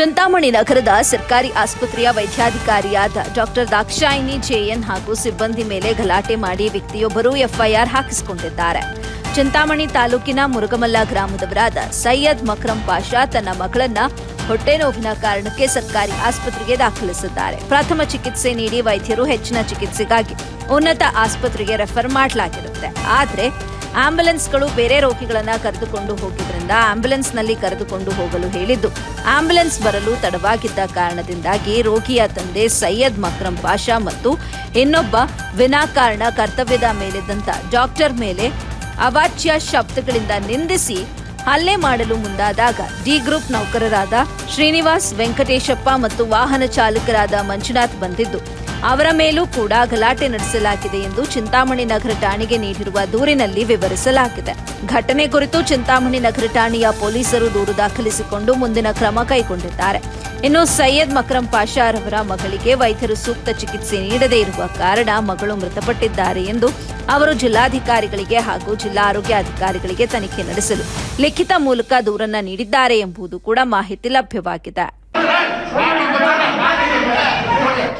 ಚಿಂತಾಮಣಿ ನಗರದ ಸರ್ಕಾರಿ ಆಸ್ಪತ್ರೆಯ ವೈದ್ಯಾಧಿಕಾರಿಯಾದ ಡಾಕ್ಟರ್ ದಾಕ್ಷಾಯಿನಿ ಜೆಎನ್ ಹಾಗೂ ಸಿಬ್ಬಂದಿ ಮೇಲೆ ಗಲಾಟೆ ಮಾಡಿ ವ್ಯಕ್ತಿಯೊಬ್ಬರು ಎಫ್ಐಆರ್ ಹಾಕಿಸಿಕೊಂಡಿದ್ದಾರೆ. ಚಿಂತಾಮಣಿ ತಾಲೂಕಿನ ಮುರುಗಮಲ್ಲ ಗ್ರಾಮದವರಾದ ಸೈಯದ್ ಮಕ್ರಂ ಪಾಷಾ ತನ್ನ ಮಗಳನ್ನ ಹೊಟ್ಟೆ ನೋವಿನ ಕಾರಣಕ್ಕೆ ಸರ್ಕಾರಿ ಆಸ್ಪತ್ರೆಗೆ ದಾಖಲಿಸಿದ್ದಾರೆ. ಪ್ರಥಮ ಚಿಕಿತ್ಸೆ ನೀಡಿ ವೈದ್ಯರು ಹೆಚ್ಚಿನ ಚಿಕಿತ್ಸೆಗಾಗಿ ಉನ್ನತ ಆಸ್ಪತ್ರೆಗೆ ರೆಫರ್ ಮಾಡಲಾಗಿರುತ್ತೆ. ಆದ್ರೆ ಆಂಬ್ಯುಲೆನ್ಸ್ಗಳು ಬೇರೆ ರೋಗಿಗಳನ್ನ ಕರೆದುಕೊಂಡು ಹೋಗಿದ್ರಿಂದ ಆಂಬ್ಯುಲೆನ್ಸ್ನಲ್ಲಿ ಕರೆದುಕೊಂಡು ಹೋಗಲು ಹೇಳಿದ್ದು. ಆಂಬ್ಯುಲೆನ್ಸ್ ಬರಲು ತಡವಾಗಿದ್ದ ಕಾರಣದಿಂದಾಗಿ ರೋಗಿಯ ತಂದೆ ಸೈಯದ್ ಮಕ್ರಂ ಪಾಷಾ ಮತ್ತು ಇನ್ನೊಬ್ಬ ವಿನಾಕಾರಣ ಕರ್ತವ್ಯದ ಮೇಲಿದ್ದಂತ ಡಾಕ್ಟರ್ ಮೇಲೆ ಅವಾಚ್ಯ ಶಬ್ದಗಳಿಂದ ನಿಂದಿಸಿ ಹಲ್ಲೆ ಮಾಡಲು ಮುಂದಾದಾಗ ಡಿ ಗ್ರೂಪ್ ನೌಕರರಾದ ಶ್ರೀನಿವಾಸ್ ವೆಂಕಟೇಶಪ್ಪ ಮತ್ತು ವಾಹನ ಚಾಲಕರಾದ ಮಂಜುನಾಥ್ ಬಂದಿದ್ದು. ಅವರ ಮೇಲೂ ಕೂಡ ಗಲಾಟೆ ನಡೆಸಲಾಗಿದೆ ಎಂದು ಚಿಂತಾಮಣಿ ನಗರ ಠಾಣೆಗೆ ನೀಡಿರುವ ದೂರಿನಲ್ಲಿ ವಿವರಿಸಲಾಗಿದೆ. ಘಟನೆ ಕುರಿತು ಚಿಂತಾಮಣಿ ನಗರ ಠಾಣೆಯ ಪೊಲೀಸರು ದೂರು ದಾಖಲಿಸಿಕೊಂಡು ಮುಂದಿನ ಕ್ರಮ ಕೈಗೊಂಡಿದ್ದಾರೆ. ಇನ್ನು ಸೈಯದ್ ಮಕ್ರಂ ಪಾಷಾ ರವರ ಮಗಳಿಗೆ ವೈದ್ಯರು ಸೂಕ್ತ ಚಿಕಿತ್ಸೆ ನೀಡದೇ ಇರುವ ಕಾರಣ ಮಗಳು ಮೃತಪಟ್ಟಿದ್ದಾರೆ ಎಂದು ಅವರು ಜಿಲ್ಲಾಧಿಕಾರಿಗಳಿಗೆ ಹಾಗೂ ಜಿಲ್ಲಾ ಆರೋಗ್ಯ ಅಧಿಕಾರಿಗಳಿಗೆ ತನಿಖೆ ನಡೆಸಲು ಲಿಖಿತ ಮೂಲಕ ದೂರನ್ನ ನೀಡಿದ್ದಾರೆ ಎಂಬುದು ಕೂಡ ಮಾಹಿತಿ ಲಭ್ಯವಾಗಿದೆ ಕಳಿಸೋದಿಲ್ಲ ಅಂತ ಹೇಳ್ತಾರೆ ಆಂಬುಲೆನ್ಸ್ ಇಷ್ಟೊತ್ತು ಅಂತ ಹೇಳಿದ್ದೆ ದುಡ್ಡು ಕೊಡ್ಬೇಕಂತ ಇವ್ರಿಗೆ. ಅಲ್ಲ ಮೇಡಮ್ ದುಡ್ಡು ಕೊಡ್ಬೇಕಂತಲ್ಲ ಈಗ ದುಡ್ಡು ಕೊಡ್ಬೇಕು ನಾವು ದುಡ್ಡು ಯಾಕೆ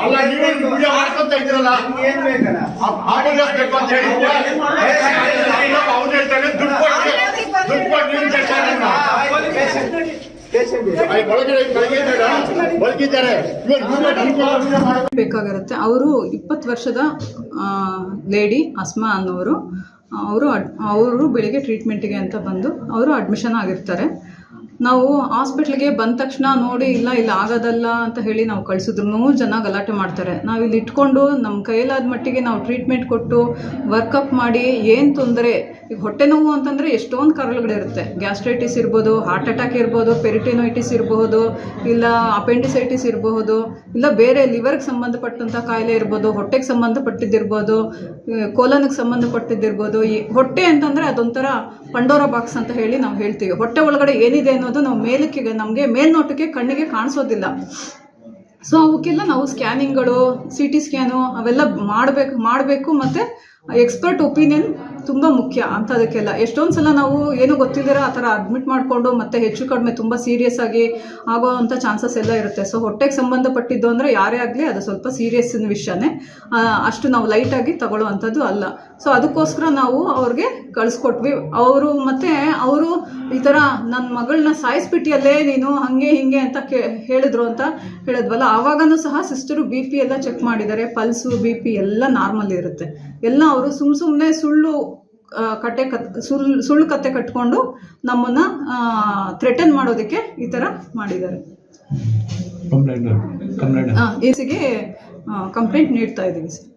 ಅಲ್ಲ ನೀವು ವಿಡಿಯೋ ಮಾಡ್ಕೊಂತ ಇದ್ದೀರಲ್ಲ ಆಂಬುಲೆನ್ಸ್ ಬೇಕು ಅಂತ ಹೇಳಿದ್ದೆ ಅವ್ನು ಹೇಳ್ತಾನೆ ದುಡ್ಡು ದುಡ್ಡು ಕೊಟ್ಟು ಬೇಕಾಗಿರುತ್ತೆ ಅವರು ಇಪ್ಪತ್ತು ವರ್ಷದ ಲೇಡಿ ಅಸ್ಮಾ ಅನ್ನೋರು ಅವರು ಅವರು ಬೆಳಿಗ್ಗೆ ಟ್ರೀಟ್ಮೆಂಟಿಗೆ ಅಂತ ಬಂದು ಅವರು ಅಡ್ಮಿಷನ್ ಆಗಿರ್ತಾರೆ ನಾವು ಹಾಸ್ಪಿಟ್ಲಿಗೆ ಬಂದ ತಕ್ಷಣ ನೋಡಿ, ಇಲ್ಲ ಇಲ್ಲ, ಆಗೋದಲ್ಲ ಅಂತ ಹೇಳಿ ನಾವು ಕಳಿಸಿದ್ರು ಜನ ಗಲಾಟೆ ಮಾಡ್ತಾರೆ. ನಾವು ಇಲ್ಲಿ ಇಟ್ಕೊಂಡು ನಮ್ಮ ಕೈಲಾದ ಮಟ್ಟಿಗೆ ನಾವು ಟ್ರೀಟ್ಮೆಂಟ್ ಕೊಟ್ಟು ವರ್ಕಪ್ ಮಾಡಿ ಏನು ತೊಂದರೆ, ಈಗ ಹೊಟ್ಟೆ ನೋವು ಅಂತಂದರೆ ಎಷ್ಟೊಂದು ಕಾರಣಗಳಿರುತ್ತೆ ಗ್ಯಾಸ್ಟ್ರೈಟಿಸ್ ಇರ್ಬೋದು ಹಾರ್ಟ್ ಅಟ್ಯಾಕ್ ಇರ್ಬೋದು ಪೆರಿಟಿನೈಟಿಸ್ ಇರಬಹುದು ಇಲ್ಲ ಅಪೆಂಡಿಸೈಟಿಸ್ ಇರಬಹುದು ಇಲ್ಲ ಬೇರೆ ಲಿವರ್ಗೆ ಸಂಬಂಧಪಟ್ಟಂಥ ಕಾಯಿಲೆ ಇರ್ಬೋದು, ಹೊಟ್ಟೆಗೆ ಸಂಬಂಧಪಟ್ಟಿದ್ದಿರ್ಬೋದು ಕೋಲನ್ಗೆ ಸಂಬಂಧಪಟ್ಟಿದ್ದಿರ್ಬೋದು, ಈ ಹೊಟ್ಟೆ ಅಂತಂದರೆ ಅದೊಂಥರ ಪಂಡೋರ ಬಾಕ್ಸ್ ಅಂತ ಹೇಳಿ ನಾವು ಹೇಳ್ತೀವಿ. ಹೊಟ್ಟೆ ಒಳಗಡೆ ಏನಿದೆ ಅನ್ನೋದು ನಾವು ಮೇಲಕ್ಕೆ ನಮಗೆ ಮೇಲ್ನೋಟಕ್ಕೆ ಕಣ್ಣಿಗೆ ಕಾಣಿಸೋದಿಲ್ಲ. ಸೊ ಅವಕ್ಕೆಲ್ಲ ನಾವು ಸ್ಕ್ಯಾನಿಂಗ್ಗಳು ಸಿ ಟಿ ಸ್ಕ್ಯಾನು ಅವೆಲ್ಲ ಮಾಡಬೇಕು ಮಾಡಬೇಕು ಮತ್ತು ಎಕ್ಸ್ಪರ್ಟ್ ಒಪಿನಿಯನ್ ತುಂಬ ಮುಖ್ಯ ಅಂಥದಕ್ಕೆಲ್ಲ ಎಷ್ಟೊಂದು ಸಲ ನಾವು ಏನು ಗೊತ್ತಿಲ್ಲದಿರ ಆ ಥರ ಅಡ್ಮಿಟ್ ಮಾಡಿಕೊಂಡು ಮತ್ತೆ ಹೆಚ್ಚು ಕಡಿಮೆ ತುಂಬ ಸೀರಿಯಸ್ ಆಗಿ ಆಗೋವಂಥ ಚಾನ್ಸಸ್ ಎಲ್ಲ ಇರುತ್ತೆ. ಸೊ ಹೊಟ್ಟೆಗೆ ಸಂಬಂಧಪಟ್ಟಿದ್ದು ಅಂದರೆ ಯಾರೇ ಆಗಲಿ ಅದು ಸ್ವಲ್ಪ ಸೀರಿಯಸ್ಸಿನ ವಿಷಯನೇ. ಅಷ್ಟು ನಾವು ಲೈಟಾಗಿ ತಗೊಳ್ಳುವಂಥದ್ದು ಅಲ್ಲ. ಸೊ ಅದಕ್ಕೋಸ್ಕರ ನಾವು ಅವ್ರಿಗೆ ಕಳಿಸ್ಕೊಟ್ವಿ. ಅವರು ಮತ್ತು ಅವರು ಈ ಥರ ನನ್ನ ಮಗಳನ್ನ ಸಾಯಿಸ್ಬಿಟ್ಟಿಯಲ್ಲೇ ನೀನು ಹಾಗೆ ಹಿಂಗೆ ಅಂತ ಕೇ ಹೇಳಿದ್ರು ಅಂತ ಹೇಳಿದ್ವಲ್ಲ ಆವಾಗನೂ ಸಹ ಸಿಸ್ಟರು ಬಿ ಪಿ ಎಲ್ಲ ಚೆಕ್ ಮಾಡಿದ್ದಾರೆ ಪಲ್ಸು ಬಿ ಪಿ ಎಲ್ಲ ನಾರ್ಮಲ್ ಇರುತ್ತೆ. ಎಲ್ಲ ಅವರು ಸುಮ್ಮ ಸುಮ್ಮನೆ ಸುಳ್ಳು ಕಟ್ಟೆ ಕತೆ ಕತ್ ಸುಳ್ಳು ಸುಳ್ಳು ಕತೆ ಕಟ್ಕೊಂಡು ನಮ್ಮನ್ನು ಥ್ರೆಟನ್ ಮಾಡೋದಕ್ಕೆ ಈ ಥರ ಮಾಡಿದ್ದಾರೆ. ಕಂಪ್ಲೇಂಟ್ ಕಂಪ್ಲೇಂಟ್ ಎಸಿಗೆ ಕಂಪ್ಲೇಂಟ್ ನೀಡ್ತಾ ಇದ್ದೀವಿ ಸರ್.